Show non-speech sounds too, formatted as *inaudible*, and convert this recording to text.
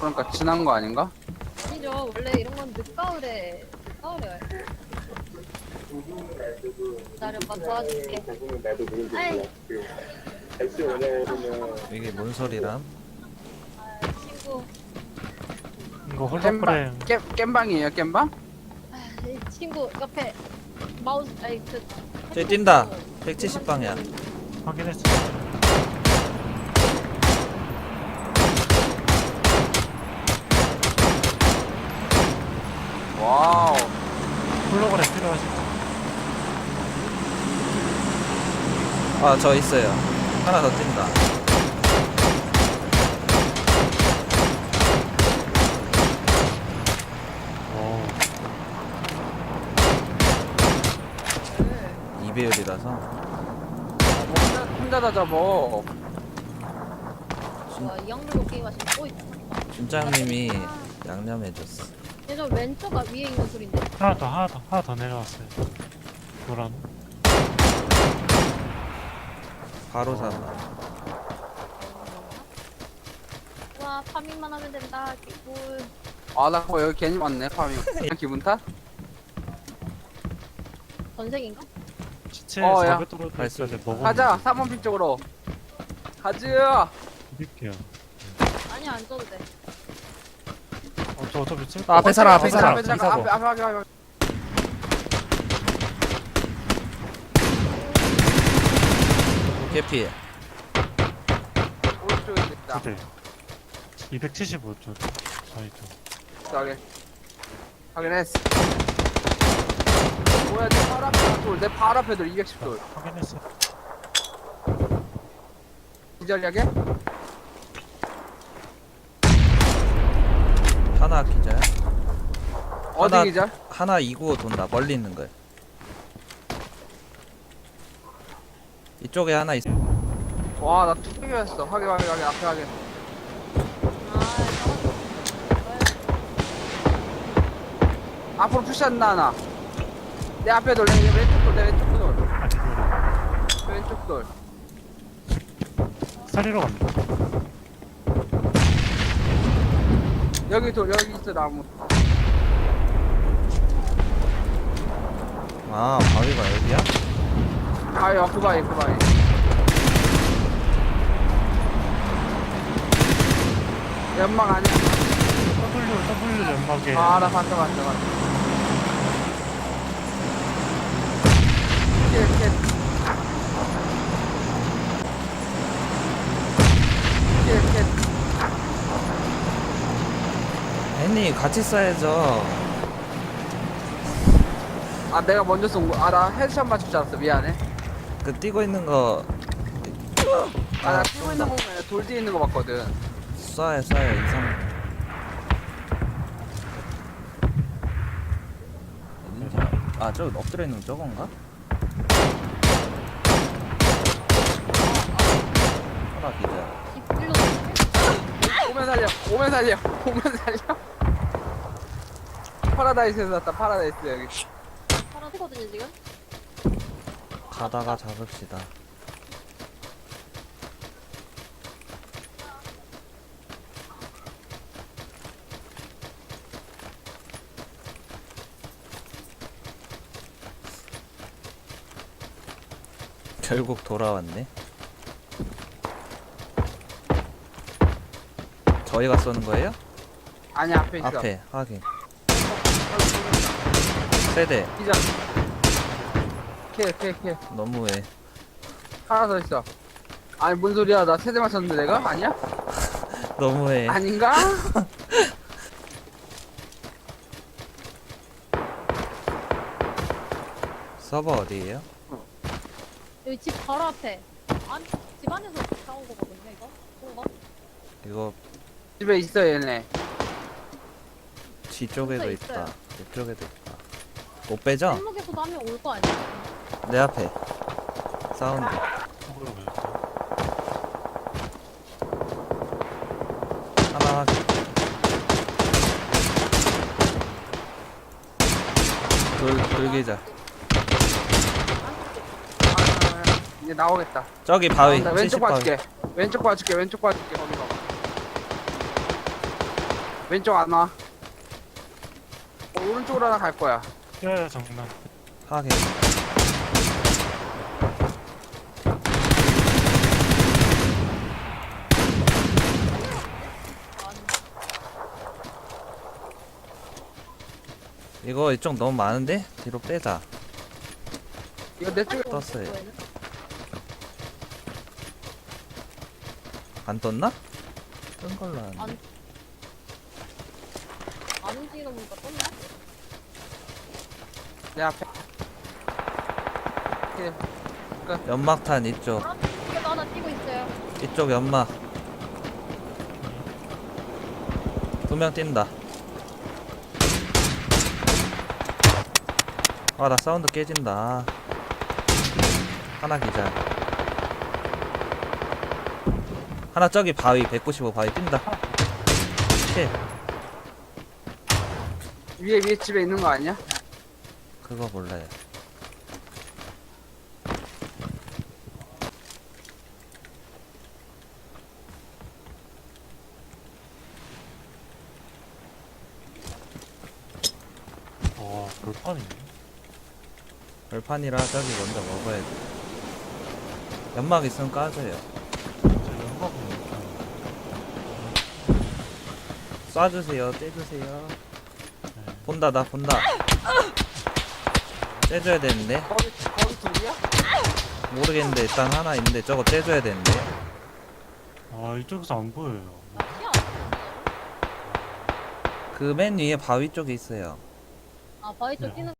그러니까 지난 거 아닌가? 아니죠. 원래 이런 건 늦가을에 늦가을에 와요. 기다려봐 도와줄게. 아이, 이게 뭔 소리람? 아, 친구, 이거 겜 겜방이에요 겜방? 아, 이 친구 옆에 마우스 아니 그. 저기 뛴다 170 방향 확인했어. 와우. 홀로그램 필요하실까? 아 저 있어요 하나 더 뛴다 오, 2배율이라서 혼자, 혼자 다 잡어. 와, 이 양들고 게임 하시면 또 있다. 준장님이 양념해줬어 얘저 왼쪽 앞 위에 있는 소린데. 하나 더, 하나 더, 하나 더 내려왔어요. 노란. 바로 잡아 와, 파밍만 하면 된다. 개꿀. 아나 그거 여기 괜히 왔네 파밍. *laughs* 기분 탓? 전생인가? 시체 어, 야. 400도로 발소. 있어야 돼. 먹어. 가자 3번 핀 쪽으로. 가즈야. 드릴게요. 아니야, 안 써도 돼. 어, 저 어차피 칠 아, 앞에 사람, 앞에 사람. 앞에 사람 이사고. 앞에 앞에 앞에 앞에. 개피 오른쪽에 있다. 두 대. 275쪽. 저희 쪽. 확인. 확인했어. 뭐야 내 바로 앞에 돌. 내 바로 앞에 돌 210돌. 확인했어. 기절약에? 하나 기절 어디 하나- 기절? 하나 이고 돈다 멀리 있는 거야 이쪽에 하나 있어 와 나 뚝배기였어. 확인 확인 확인 앞에 확인. 아, 앞으로 푸시한다 하나. 내 앞에 돌. 내 왼쪽 돌. 내 왼쪽 돌. 왼쪽 돌. 살리러 갑니다. 여기 돌 여기 있어 나무. 아 바위가 여기야? 아유 그 바위 그 바위. 연막 아니야? W, W 연막에. 아나 봤어 봤어 봤어. 킬 킬. 킬 킬. 애니 같이 써야죠 아 내가 먼저 쏜 거. 아나 헤드샷 맞출 줄 알았어 미안해. 그 뛰고 있는 거 아 나 뛰고 있는 거 보면 돌 뒤에 있는 거 봤거든. 쏴요 쏴요 이상 아저 엎드려 있는 거 저건가? 하나 일로 오면 살려 오면 살려 오면 살려. 파라다이스에서 났다 파라다이스 여기. 파란색거든요 지금. 가다가 잡읍시다 결국 돌아왔네 저희가 쏘는 거예요? 아니 앞에 있어. 앞에 확인 세대 기절. 킬, 킬, 킬. 너무해 하나 더 있어. 아니, 뭔 소리야. 나 세대 맞췄는데 내가? 아니야? 너무해 아닌가? *laughs* 서버 어디에요? 여기 집 바로 앞에. 안, 집 안에서 싸운 거거든요 이거. 뭔가? 이거 집에 있어, 얘네. 뒤쪽에도 있어요, 있다 있어요. 이쪽에도 있다 못 빼죠? 한국에서도 하면 올거 아니야? 내 앞에 사운드. 하나 확인 돌, 돌기자 아, 이제 나오겠다. 저기 바위 나 왼쪽 70 바위 봐줄게. 왼쪽 봐줄게, 왼쪽 봐줄게, 거기 봐. 왼쪽 안 와. 어, 오른쪽으로 하나 갈 거야. 야야 장난 하게. 이거 이쪽 너무 많은데? 뒤로 빼자. 이거 내 쪽에 떴어요. 안 떴나? 뜬 걸로 아는데. 안- 안 움직이는 보니까 떴네? 내 앞에. 이렇게 연막탄 이쪽. 파란 쪽에도 하나 뛰고 있어요. 이쪽 연막. 두 명 뛴다. 아, 나 사운드 깨진다. 하나 기절. 하나 저기 바위, 195 바위 뛴다. 킬. 위에 위에 집에 있는 거 아니야? 그거 몰라요. 와 돌판이네 벌판이라 저기 먼저 먹어야 돼. 연막 있으면 까줘요. 쏴주세요, 떼주세요. 네. 본다, 나 본다. 떼줘야 되는데. 거기 거기 둘이야? 모르겠는데 일단 하나 있는데 저거 떼줘야 되는데 아 이쪽에서 안 보여요 그 맨 위에 바위 쪽에 있어요 아, 바위 쪽 네. 뛰는